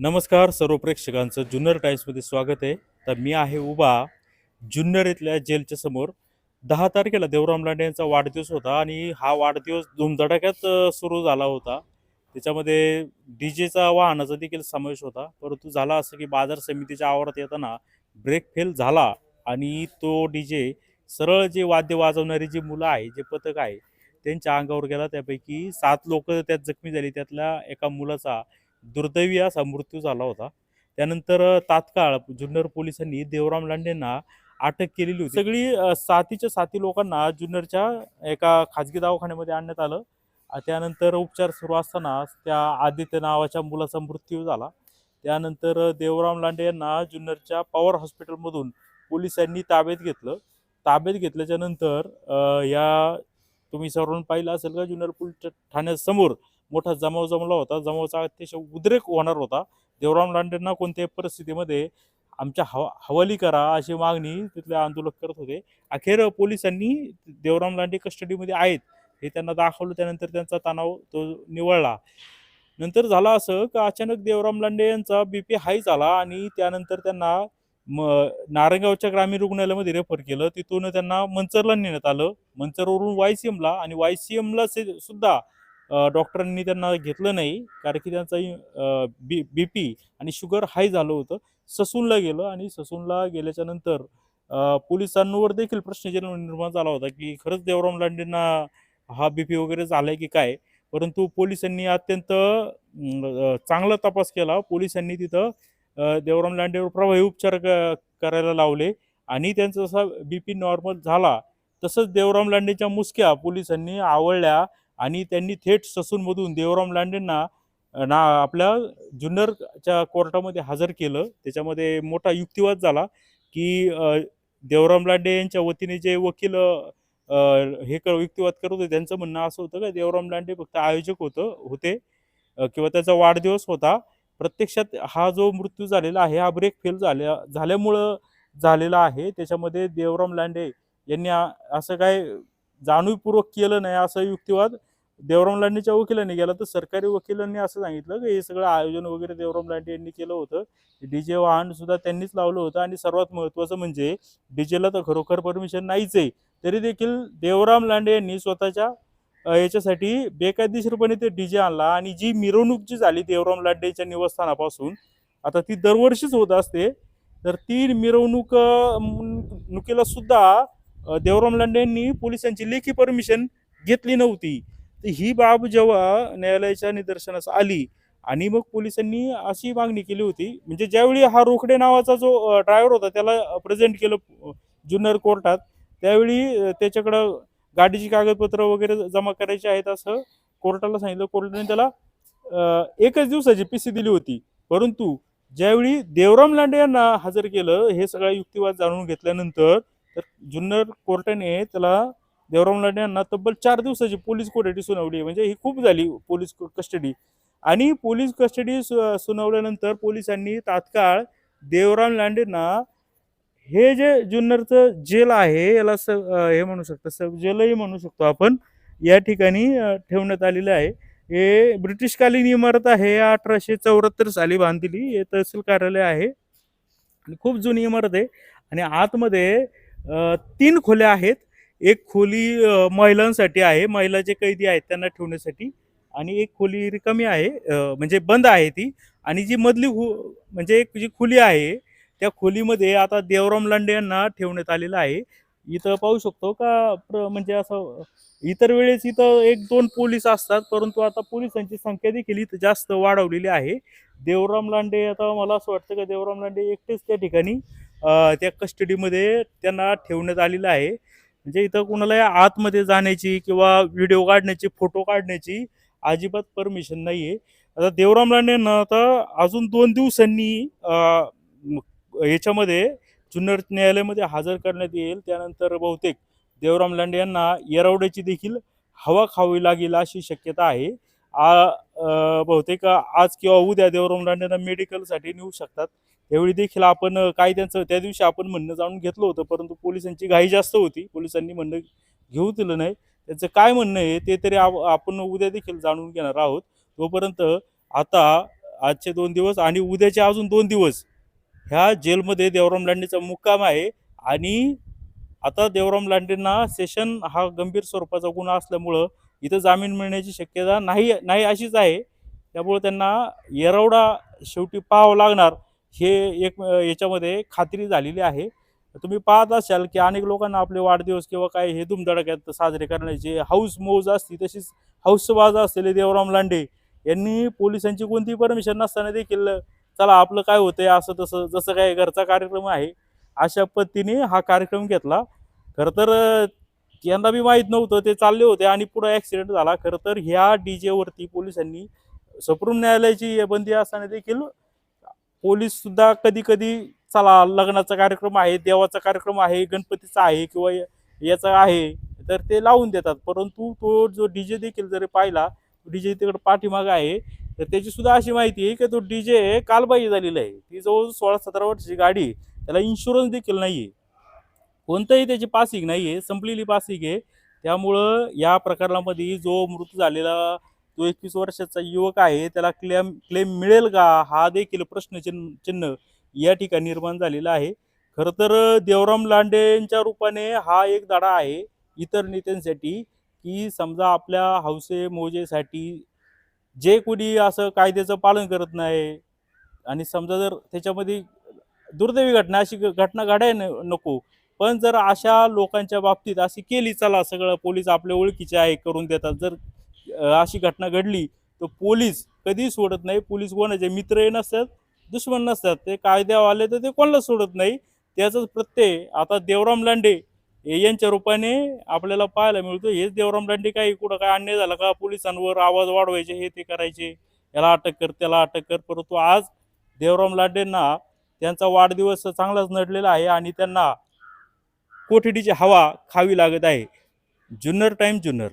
नमस्कार सर्व प्रेक्षकांचं जुन्नर टाईम्समध्ये स्वागत आहे. तर मी आहे उभा जुन्नर इथल्या जेलच्या समोर. दहा तारखेला देवराम लांडे यांचा वाढदिवस होता आणि हा वाढदिवस धुमधडाक्यात सुरू झाला होता. त्याच्यामध्ये डी जेचा वाहनाचा देखील समावेश होता. परंतु झाला असं की बाजार समितीच्या आवारात येताना ब्रेक फेल झाला आणि तो डी जे सरळ जे वाद्य वाजवणारी जी मुलं आहे जे पथक आहे त्यांच्या अंगावर गेला. त्यापैकी सात लोक त्यात जखमी झाली. त्यातल्या एका मुलाचा दुर्दैवी असा मृत्यू झाला होता. त्यानंतर तात्काळ जुन्नर पोलिसांनी देवराम लांडेंना अटक केलेली होती. सगळी साथीच्या साथी लोकांना जुन्नरच्या एका खाजगी दवाखान्यामध्ये आणण्यात आलं. त्यानंतर उपचार सुरू असताना त्या आदित्य नावाच्या मुलाचा मृत्यू झाला. त्यानंतर देवराम लांडे यांना जुन्नरच्या पॉवर हॉस्पिटलमधून पोलिसांनी ताब्यात घेतलं. ताब्यात घेतल्याच्या नंतर या तुम्ही सर्वांनी पाहिलं असेल का? ज्युनियर पोलीस ठाण्यासमोर मोठा जमाव जमला होता. जमावाचा अतिशय उद्रेक होणार होता. देवराम लांडेंना कोणत्याही परिस्थितीमध्ये आमच्या हवा हवाली करा अशी मागणी तिथले आंदोलक करत होते. अखेर पोलिसांनी देवराम लांडे कस्टडीमध्ये आहेत हे त्यांना दाखवलं. त्यानंतर त्यांचा तणाव तो निवळला. नंतर झालं असं का अचानक देवराम लांडे यांचा बीपी हाय झाला आणि त्यानंतर त्यांना म नारंगावच्या ग्रामीण रुग्णालयामध्ये रेफर केलं. तिथून त्यांना मंचरला नेण्यात आलं. मंचरवरून वाय सी एमला आणि वाय सी एमला सुद्धा डॉक्टरांनी त्यांना घेतलं नाही कारण की त्यांचा बी बी पी आणि शुगर हाय झालं होतं. ससूनला गेलं आणि ससूनला गेल्याच्यानंतर पोलिसांवर देखील प्रश्नचिन्ह निर्माण झाला होता की खरंच देवराम लांडेंना हा बी पी वगैरे झालाय की काय? परंतु पोलिसांनी अत्यंत चांगला तपास केला. पोलिसांनी तिथं देवराम लांडेवर प्रभावी उपचार क- करायला लावले आणि त्यांचा जसा बी पी नॉर्मल झाला. तसंच देवराम लांडेच्या मुसक्या पोलिसांनी आवळल्या आणि त्यांनी थेट ससूनमधून देवराम लांडेंना ना आपल्या जुन्नरच्या कोर्टामध्ये हजर केलं. त्याच्यामध्ये मोठा युक्तिवाद झाला की देवराम लांडे यांच्या वतीने जे वकील हे कर युक्तिवाद करत होते त्यांचं म्हणणं असं होतं का देवराम लांडे फक्त आयोजक होतं होते किंवा त्याचा वाढदिवस होता. प्रत्यक्षात हा जो मृत्यू झालेला आहे हा ब्रेक फेल झाल्या झाल्यामुळं झालेला आहे. त्याच्यामध्ये देवराम लांडे यांनी असं काय जाणीवपूर्वक केलं नाही असा युक्तिवाद देवराम लांडेच्या वकिलांनी केला. तर सरकारी वकिलांनी असं सांगितलं की हे सगळं आयोजन वगैरे देवराम लांडे यांनी केलं होतं. डीजे वाहन सुद्धा त्यांनीच लावलं होतं. आणि सर्वात महत्त्वाचं म्हणजे डीजेला तर खरोखर परमिशन नाहीच आहे. तरी देखील देवराम लांडे यांनी स्वतःच्या याच्यासाठी बेकायदेशीरपणे ते डीजे आणला. आणि जी मिरवणूक जी झाली देवराम लांडेच्या निवासस्थानापासून आता ती दरवर्षीच होत असते. तर ती मिरवणूक अ, नुकीला सुद्धा देवराम लांडे यांनी पोलिसांची लेखी परमिशन घेतली नव्हती. तर ही बाब जेव्हा न्यायालयाच्या निदर्शनास आली आणि मग पोलिसांनी अशी मागणी केली होती म्हणजे ज्यावेळी हा रोखडे नावाचा जो ड्रायव्हर होता त्याला प्रेझेंट केलं जुन्नर कोर्टात त्यावेळी त्याच्याकडं गाडीची कागदपत्र वगैरे जमा करायची आहेत असं कोर्टाला सांगितलं. कोर्टाने त्याला एकच दिवसाची पी सी दिली होती. परंतु ज्यावेळी देवराम लांडे यांना हजर केलं हे सगळा युक्तिवाद जाणून घेतल्यानंतर तर जुन्नर कोर्टाने त्याला देवराम लांडे यांना तब्बल चार दिवसाची पोलीस कोठडी सुनावली म्हणजे ही खूप झाली पोलीस कस्टडी. आणि पोलीस कस्टडी सु सुनावल्यानंतर पोलिसांनी तात्काळ देवराम लांडेंना हे जे जुन्नरचं जेल आहे याला स हे म्हणू शकतो सब जेलही म्हणू शकतो आपण या ठिकाणी ठेवण्यात आलेलं आहे. हे ब्रिटिशकालीन इमारत आहे अठराशे चौऱ्याहत्तर साली बांधलेली हे तहसील कार्यालय आहे. आणि खूप जुनी इमारत आहे. आणि आतमध्ये तीन खोल्या आहेत. एक खोली महिलांसाठी आहे. महिला जे कैदी आहेत त्यांना ठेवण्यासाठी. आणि एक खोली रिकामी आहे. म्हणजे बंद आहे ती. आणि जी मधली हु म्हणजे एक जी खोली आहे त्या खोलीमध्ये आता देवराम लांडे यांना ठेवण्यात आलेलं आहे. इथं पाहू शकतो का प्र म्हणजे असं इतर वेळेस इथं एक दोन पोलीस असतात. परंतु आता पोलिसांची संख्या देखील इथं जास्त वाढवलेली आहे. देवराम लांडे आता मला असं वाटतं का देवराम लांडे एकटेच त्या ठिकाणी त्या कस्टडीमध्ये त्यांना ठेवण्यात आलेलं आहे. म्हणजे इथं कोणाला आतमध्ये जाण्याची किंवा व्हिडिओ काढण्याची फोटो काढण्याची अजिबात परमिशन नाही आहे आता देवराम लांडेंना आता अजून दोन दिवसांनी याच्यामध्ये जुन्नर न्यायालयामध्ये हजर करण्यात येईल. त्यानंतर बहुतेक देवराम लांडे यांना येरवड्याची देखील हवा खावी लागेल अशी शक्यता आहे. आ बहुतेक आज किंवा उद्या देवराम लांडेंना मेडिकलसाठी नेऊ शकतात. यावेळी देखील आपण काय त्यांचं त्या दिवशी आपण म्हणणं जाणून घेतलं होतं परंतु पोलिसांची घाई जास्त होती. पोलिसांनी म्हणणं घेऊ दिलं नाही. त्यांचं काय म्हणणं आहे ते तरी आप- आपण उद्या देखील जाणून घेणार आहोत. तोपर्यंत आता आजचे दोन दिवस आणि उद्याचे अजून दोन दिवस ह्या जेलमध्ये देवराम लांडेचा मुक्काम आहे आणि आता देवराम लांडेंना सेशन हा गंभीर स्वरूपाचा गुन्हा असल्यामुळं इथं जामीन मिळण्याची शक्यता नाही नाही अशीच आहे. त्यामुळे त्यांना येरवडा शेवटी पाहावं लागणार. हे एक याच्यामध्ये खात्री झालेली आहे. तुम्ही पाहत असाल की अनेक लोकांना आपले वाढदिवस किंवा काय हे धुमधडक्यात साजरे करण्याचे हाऊस मौज असते तशीच हाऊसबाज असलेले देवराम लांडे यांनी पोलिसांची कोणतीही परमिशन नसताना देखील चला आपलं काय होतंय असं तसं जसं काय घरचा कार्यक्रम आहे अशा पद्धतीने हा कार्यक्रम घेतला. खरं तर यंदा यांना बी माहीत नव्हतं ते चालले होते आणि पुढे ॲक्सिडेंट झाला. खरं तर ह्या डी जेवरती पोलिसांनी सप्रूम न्यायालयाची बंदी असताना देखील पोलीस सुद्धा कधी कधी चला लग्नाचा कार्यक्रम आहे देवाचा कार्यक्रम आहे गणपतीचा आहे किंवा याचा आहे तर ते लावून देतात. परंतु तो जो डीजे देखील जरी पाहिला डीजे तिकडे पाठीमागं आहे तर त्याची सुद्धा अशी माहिती आहे की तो डीजे कालबाई झालेला आहे. ती जवळ सोळा सतरा वर्षाची गाडी आहे. त्याला इन्शुरन्स देखील नाही आहे कोणतंही त्याची पासिंग नाही आहे संपलेली पासिंग आहे. त्यामुळं या प्रकरणामध्ये जो मृत्यू झालेला जो एकवीस वर्षाचा युवक आहे त्याला क्लेम क्लेम मिळेल का? हा देखील प्रश्नचिन्ह चिन्ह या ठिकाणी निर्माण झालेला आहे. खरं तर देवराम लांडेंच्या रूपाने हा एक धडा आहे इतर नेत्यांसाठी की समजा आपल्या हौसे मोजेसाठी जे कोणी असं कायद्याचं पालन करत नाही आणि समजा जर त्याच्यामध्ये दुर्दैवी घटना अशी घटना घडाय नको पण जर अशा लोकांच्या बाबतीत अशी केली चला सगळं पोलीस आपल्या ओळखीचे आहे करून देतात जर अशी घटना घडली तर पोलीस कधीही सोडत नाही. पोलीस कोणाचे मित्रही नसतात दुश्मन नसतात. ते कायद्यावाले तर ते कोणाला सोडत नाही. त्याचाच प्रत्यय आता देवराम लांडे हे यांच्या रूपाने आपल्याला पाहायला मिळतो. हेच देवराम लांडे काही कुठं काय अन्याय झाला का पोलिसांवर आवाज वाढवायचे हे ते करायचे. याला अटक कर त्याला अटक कर. परंतु आज देवराम लांडेंना त्यांचा वाढदिवस चांगलाच नडलेला आहे आणि त्यांना कोठडीची हवा खावी लागत आहे. जुन्नर टाईम जुन्नर.